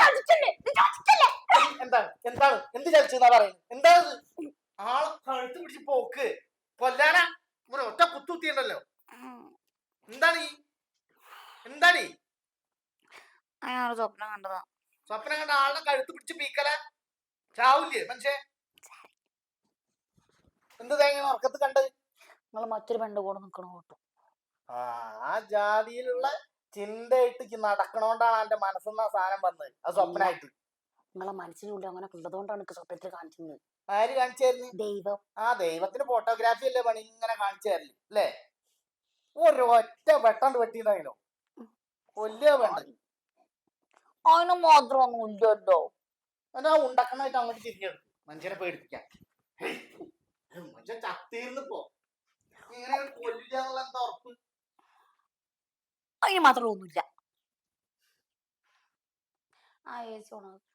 എന്താണ് എന്താണ് എന്താണ്? എന്ത് ചലിച്ചെന്നാ പറയുന്നത് എന്താണ് ആളെ കഴുത്ത് പിടിച്ച് പോക്ക്. കൊല്ലാന ഇവിടെ ഒറ്റ കുത്തുത്തിയുണ്ടല്ലോ എന്താണ്? ഈ എന്താണ് സ്വപ്നം കണ്ടതാ. സ്വപ്നം കണ്ട ആളുടെ കഴുത്ത് പിടിച്ച് പീക്കല? ചാവില്ലേ മനുഷ്യ? എന്ത് തേങ്ങ ഉറക്കത്ത് കണ്ടത്? നിങ്ങൾ മറ്റൊരു പെണ്ണ് കൂടെ കേട്ടു ആ ആ ജാതിയിലുള്ള ചിന്തയായിട്ട് നടക്കണോണ്ടാണ് എന്റെ മനസ്സിന്ന് ആ സാധനം വന്നത്. അത് സ്വപ്നായിട്ട്. നിങ്ങളെ മനസ്സിനുള്ളിൽ അങ്ങനെ ഉള്ളതുകൊണ്ടാണ് എനിക്ക് സ്വപ്നത്തിൽ കാണിച്ചത്. ആര് കാണിച്ചായിരുന്നു ദൈവം. ആ ദൈവത്തിന് ഫോട്ടോഗ്രാഫി അല്ലേ പണി? ഇങ്ങനെ കാണിച്ചായിരുന്നു അല്ലേ? ഒരു ഒറ്റ വെട്ടാണ്ട് വെട്ടിയിട്ടായില്ലോ കൊല്ലുക വേണ്ട. അതിന് മാത്രം ഇല്ലല്ലോ. എന്നാ ഉണ്ടാക്കണായിട്ട് അങ്ങോട്ട് തിരിഞ്ഞെടുക്കും. മനുഷ്യനെ പേടിപ്പിക്കാൻ മനുഷ്യൻ ചത്തിരുന്നിപ്പോ ഇങ്ങനെ കൊല്ലില്ല എന്നുള്ള എന്താ ഉറപ്പ് അതിന് മാത്രമൊന്നുമില്ല ആ ഓണാക്ക്